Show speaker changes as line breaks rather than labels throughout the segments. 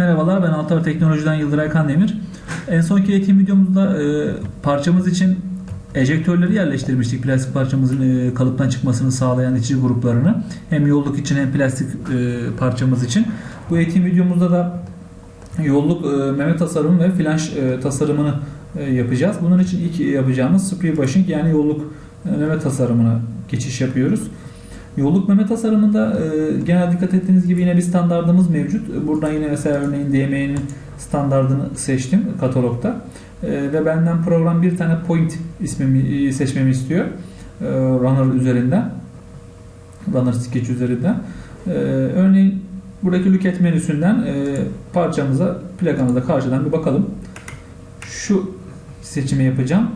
Merhabalar ben Altar Teknoloji'den Yıldıray Kandemir. En sonki eğitim videomuzda e, parçamız için ejektörleri yerleştirmiştik. Plastik parçamızın e, kalıptan çıkmasını sağlayan itici gruplarını. Hem yolluk için hem plastik e, parçamız için. Bu eğitim videomuzda da yolluk e, meme tasarımı ve flanş e, tasarımını e, yapacağız. Bunun için ilk yapacağımız spear bushing yani yolluk e, meme tasarımına geçiş yapıyoruz. Yolluk meme tasarımında e, genel dikkat ettiğiniz gibi yine bir standartımız mevcut. Buradan yine mesela örneğin DME'nin standartını seçtim katalogda. E, ve benden program bir tane point ismimi e, seçmemi istiyor. E, runner üzerinden. Runner sketch üzerinden. E, örneğin buradaki look menüsünden e, parçamıza, plakamıza karşıdan bir bakalım. Şu seçimi yapacağım.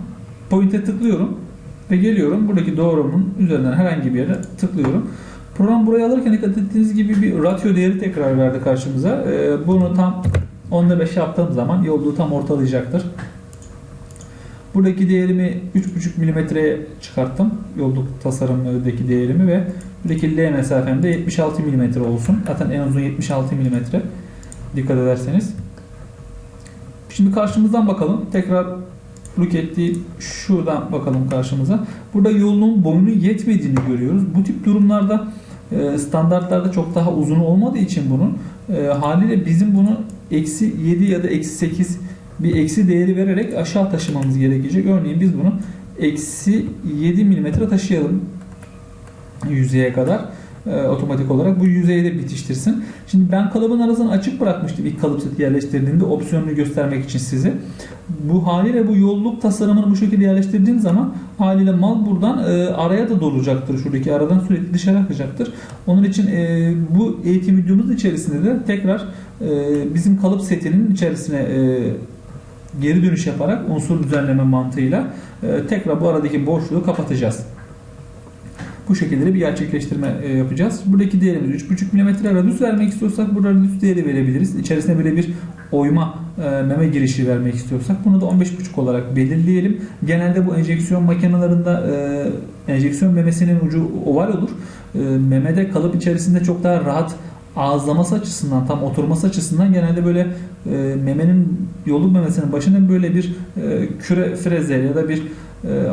Point'e tıklıyorum ve geliyorum. Buradaki doğrumun üzerinden herhangi bir yere tıklıyorum. Program buraya alırken dikkat ettiğiniz gibi bir ratio değeri tekrar verdi karşımıza. Ee, bunu tam 10'da 5 yaptığım zaman yolluğu tam ortalayacaktır. Buradaki değerimi 3.5 milimetreye çıkarttım. Yolluk tasarımındaki değerimi ve buradaki L mesafem de 76 milimetre olsun. Zaten en uzun 76 milimetre. Dikkat ederseniz. Şimdi karşımızdan bakalım. Tekrar look ettiği şuradan bakalım karşımıza. Burada yolun boyunu yetmediğini görüyoruz. Bu tip durumlarda e, standartlarda çok daha uzun olmadığı için bunun e, haliyle bizim bunu eksi 7 ya da eksi 8 bir eksi değeri vererek aşağı taşımamız gerekecek. Örneğin biz bunu eksi 7 milimetre taşıyalım yüzeye kadar e, otomatik olarak bu yüzeyde bitiştirsin. Şimdi ben kalıbın arasını açık bırakmıştım ilk kalıp seti yerleştirdiğimde opsiyonunu göstermek için size. Bu haliyle bu yolluk tasarımını bu şekilde yerleştirdiğim zaman haliyle mal buradan e, araya da dolacaktır. Şuradaki aradan sürekli dışarı akacaktır. Onun için e, bu eğitim videomuz içerisinde de tekrar e, bizim kalıp setinin içerisine e, geri dönüş yaparak unsur düzenleme mantığıyla e, tekrar bu aradaki boşluğu kapatacağız. Bu şekilde bir gerçekleştirme e, yapacağız. Buradaki değerimiz 3.5 mm radius vermek istiyorsak burada radius değeri verebiliriz. İçerisine böyle bir oyma e, meme girişi vermek istiyorsak bunu da 15.5 olarak belirleyelim. Genelde bu enjeksiyon makinelerinde e, enjeksiyon memesinin ucu oval olur. Memede kalıp içerisinde çok daha rahat ağızlaması açısından, tam oturması açısından genelde böyle e, memenin yolluk memesinin başına böyle bir e, küre freze ya da bir e,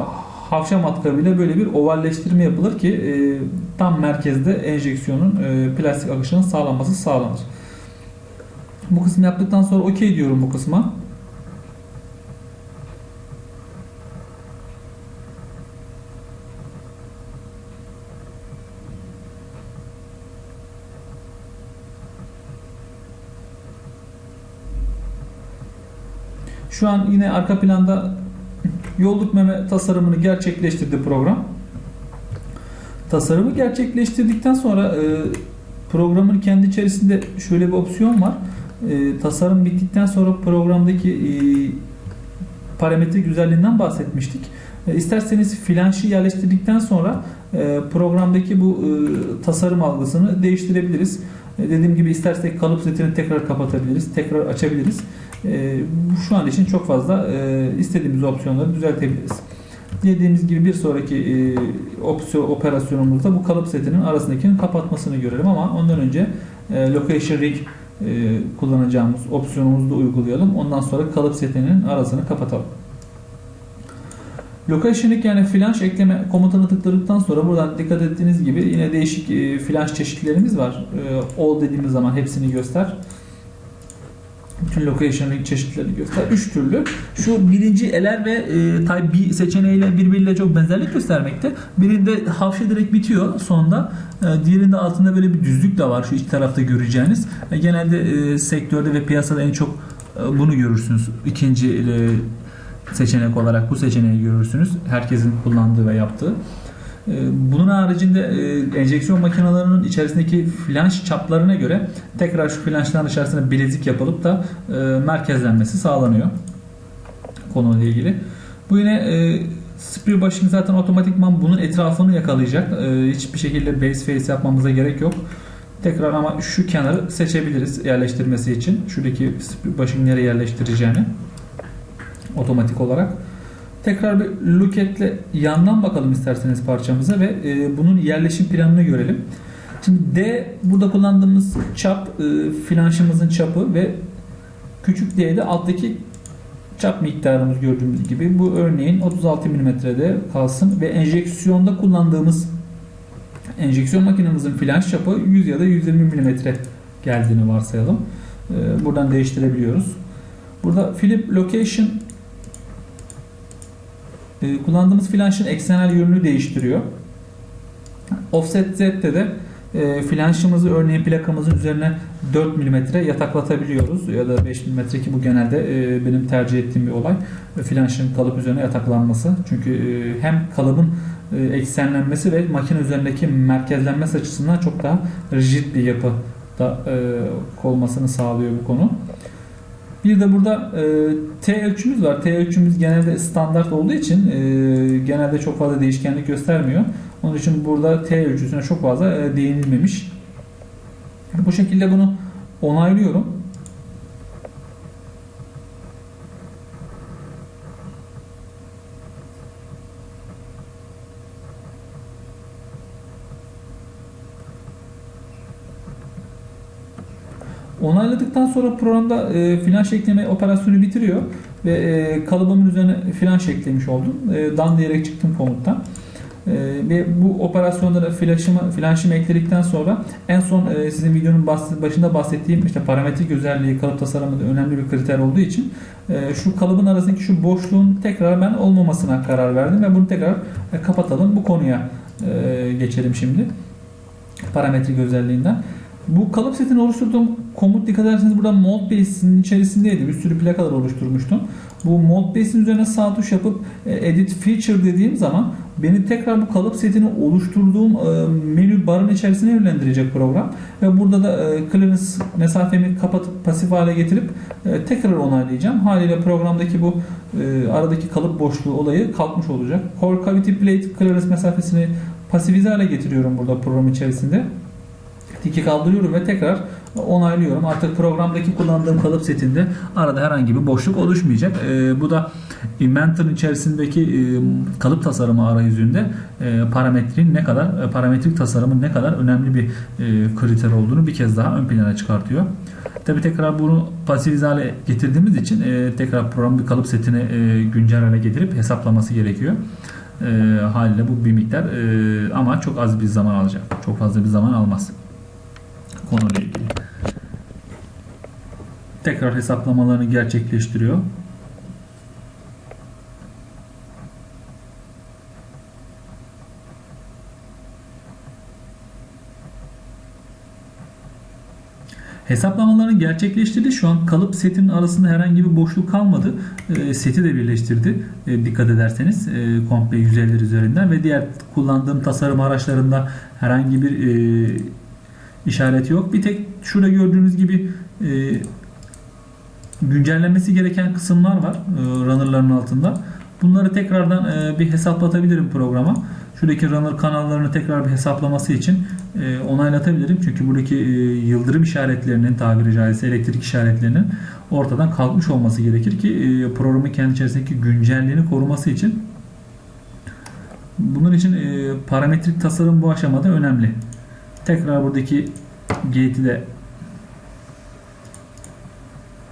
havşa matkabıyla böyle bir ovalleştirme yapılır ki e, tam merkezde enjeksiyonun e, plastik akışının sağlanması sağlanır. Bu kısmı yaptıktan sonra okey diyorum bu kısma. Şu an yine arka planda yolluk meme tasarımını gerçekleştirdi program. Tasarımı gerçekleştirdikten sonra e, programın kendi içerisinde şöyle bir opsiyon var. E, tasarım bittikten sonra programdaki e, parametre güzelliğinden bahsetmiştik. E, isterseniz flanşı yerleştirdikten sonra e, programdaki bu e, tasarım algısını değiştirebiliriz. E, dediğim gibi istersek kalıp setini tekrar kapatabiliriz, tekrar açabiliriz. E, şu an için çok fazla e, istediğimiz opsiyonları düzeltebiliriz. Dediğimiz gibi bir sonraki e, opsiyon operasyonumuzda bu kalıp setinin arasındakinin kapatmasını görelim ama ondan önce e, location rig e, kullanacağımız opsiyonumuzu da uygulayalım. Ondan sonra kalıp setinin arasını kapatalım. Location rig yani flanş ekleme komutunu tıkladıktan sonra buradan dikkat ettiğiniz gibi yine değişik e, flanş çeşitlerimiz var. E, all dediğimiz zaman hepsini göster bütün location çeşitlerini göster. Üç türlü. Şu birinci eler ve e, Type B seçeneğiyle birbiriyle çok benzerlik göstermekte. Birinde havşa direkt bitiyor sonda. E, diğerinde altında böyle bir düzlük de var şu iç tarafta göreceğiniz. E, genelde e, sektörde ve piyasada en çok e, bunu görürsünüz. İkinci e, seçenek olarak bu seçeneği görürsünüz. Herkesin kullandığı ve yaptığı. Ee, bunun haricinde e, enjeksiyon makinelerinin içerisindeki flanş çaplarına göre tekrar şu flanşların içerisine bilezik yapılıp da e, merkezlenmesi sağlanıyor konuyla ilgili. Bu yine e, spear başlık zaten otomatikman bunun etrafını yakalayacak. Hiçbir şekilde base face yapmamıza gerek yok. Tekrar ama şu kenarı seçebiliriz yerleştirmesi için. Şuradaki başlık nereye yerleştireceğini otomatik olarak. Tekrar bir look at'le yandan bakalım isterseniz parçamıza ve e, bunun yerleşim planını görelim. Şimdi D burada kullandığımız çap e, flanşımızın çapı ve küçük D'de alttaki çap miktarımız gördüğümüz gibi bu örneğin 36 mm'de kalsın ve enjeksiyonda kullandığımız enjeksiyon makinemizin flanş çapı 100 ya da 120 mm geldiğini varsayalım. E, buradan değiştirebiliyoruz. Burada flip location e, kullandığımız flanşın eksenel yönünü değiştiriyor. Offset Z'de de e, flanşımızı örneğin plakamızın üzerine 4 mm yataklatabiliyoruz ya da 5 mm ki bu genelde e, benim tercih ettiğim bir olay. E, flanşın kalıp üzerine yataklanması. Çünkü e, hem kalıbın e, eksenlenmesi ve makine üzerindeki merkezlenmesi açısından çok daha rigid bir yapı da e, olmasını sağlıyor bu konu. Bir de burada e, T ölçümüz var. T ölçümüz genelde standart olduğu için e, genelde çok fazla değişkenlik göstermiyor. Onun için burada T ölçüsüne çok fazla e, değinilmemiş. Bu şekilde bunu onaylıyorum. Onayladıktan sonra programda e, flash ekleme operasyonu bitiriyor ve e, kalıbımın üzerine flash eklemiş oldum. E, dan diyerek çıktım komuttan. E, ve bu operasyonları flash'ımı flash'ımı ekledikten sonra en son e, sizin videonun bas, başında bahsettiğim işte parametrik özelliği kalıp tasarımında önemli bir kriter olduğu için e, şu kalıbın arasındaki şu boşluğun tekrar ben olmamasına karar verdim ve bunu tekrar e, kapatalım. Bu konuya e, geçelim şimdi. Parametrik özelliğinden. Bu kalıp setini oluşturduğum komut dikkat ederseniz burada mold base'in içerisindeydi. Bir sürü plakalar oluşturmuştum. Bu mold base'in üzerine sağ tuş yapıp e, edit feature dediğim zaman beni tekrar bu kalıp setini oluşturduğum e, menü barın içerisine yönlendirecek program. Ve burada da e, clearance mesafemi kapatıp pasif hale getirip tekrar onaylayacağım. Haliyle programdaki bu aradaki kalıp boşluğu olayı kalkmış olacak. Core cavity plate clearance mesafesini pasifize hale getiriyorum burada program içerisinde tiki kaldırıyorum ve tekrar onaylıyorum. Artık programdaki kullandığım kalıp setinde arada herhangi bir boşluk oluşmayacak. E, bu da Inventor'ın içerisindeki e, kalıp tasarımı arayüzünde e, parametrin ne kadar e, parametrik tasarımın ne kadar önemli bir e, kriter olduğunu bir kez daha ön plana çıkartıyor. Tabi tekrar bunu pasifize hale getirdiğimiz için e, tekrar program bir kalıp setini e, güncel hale getirip hesaplaması gerekiyor. E, haliyle bu bir miktar e, ama çok az bir zaman alacak. Çok fazla bir zaman almaz konuyla ilgili. Tekrar hesaplamalarını gerçekleştiriyor. Hesaplamalarını gerçekleştirdi. Şu an kalıp setinin arasında herhangi bir boşluk kalmadı. E, seti de birleştirdi. E, dikkat ederseniz e, komple yüzeyler üzerinden ve diğer kullandığım tasarım araçlarında herhangi bir e, işareti yok. Bir tek şurada gördüğünüz gibi e, güncellenmesi gereken kısımlar var e, runner'ların altında. Bunları tekrardan e, bir hesaplatabilirim programa. Şuradaki runner kanallarını tekrar bir hesaplaması için e, onaylatabilirim. Çünkü buradaki e, yıldırım işaretlerinin tabiri caizse elektrik işaretlerinin ortadan kalkmış olması gerekir ki e, programın kendi içerisindeki güncelliğini koruması için bunun için e, parametrik tasarım bu aşamada önemli. Tekrar buradaki gate'i de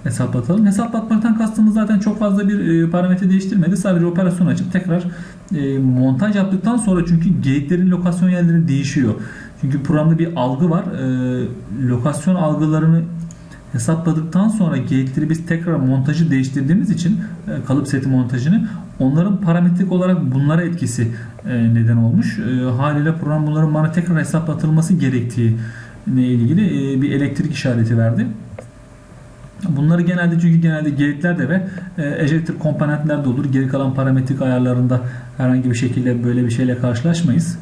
hesaplatalım. Hesaplatmaktan kastımız zaten çok fazla bir e, parametre değiştirmedi. Sadece operasyon açıp tekrar e, montaj yaptıktan sonra çünkü gate'lerin lokasyon yerleri değişiyor. Çünkü programda bir algı var. E, lokasyon algılarını hesapladıktan sonra gate'leri biz tekrar montajı değiştirdiğimiz için kalıp seti montajını onların parametrik olarak bunlara etkisi neden olmuş. Haliyle program bunların bana tekrar hesaplatılması gerektiği ile ilgili e, bir elektrik işareti verdi. Bunları genelde çünkü genelde gate'lerde ve e, ejector komponentlerde olur. Geri kalan parametrik ayarlarında herhangi bir şekilde böyle bir şeyle karşılaşmayız.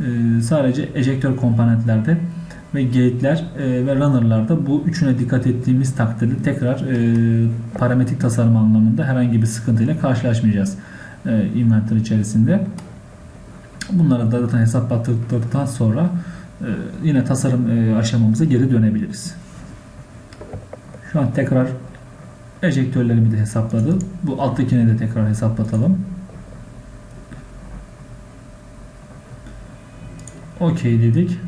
E, sadece ejector komponentlerde ve gate'ler ve runner'larda bu üçüne dikkat ettiğimiz takdirde tekrar parametrik tasarım anlamında herhangi bir sıkıntıyla karşılaşmayacağız inventor içerisinde. Bunları da zaten hesaplattıktan sonra ee, yine tasarım e, aşamamıza geri dönebiliriz. Şu an tekrar ejektörlerimi de hesapladı. Bu alttakini de tekrar hesaplatalım. OK dedik.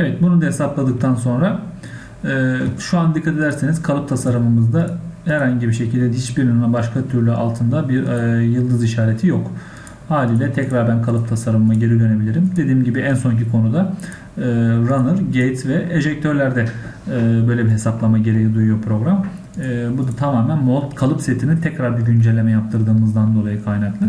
Evet bunu da hesapladıktan sonra e, şu an dikkat ederseniz kalıp tasarımımızda herhangi bir şekilde hiçbirinin başka türlü altında bir e, yıldız işareti yok. Haliyle tekrar ben kalıp tasarımıma geri dönebilirim. Dediğim gibi en sonki konuda e, runner, gate ve ejektörlerde e, böyle bir hesaplama gereği duyuyor program. E, bu da tamamen mold kalıp setini tekrar bir güncelleme yaptırdığımızdan dolayı kaynaklı.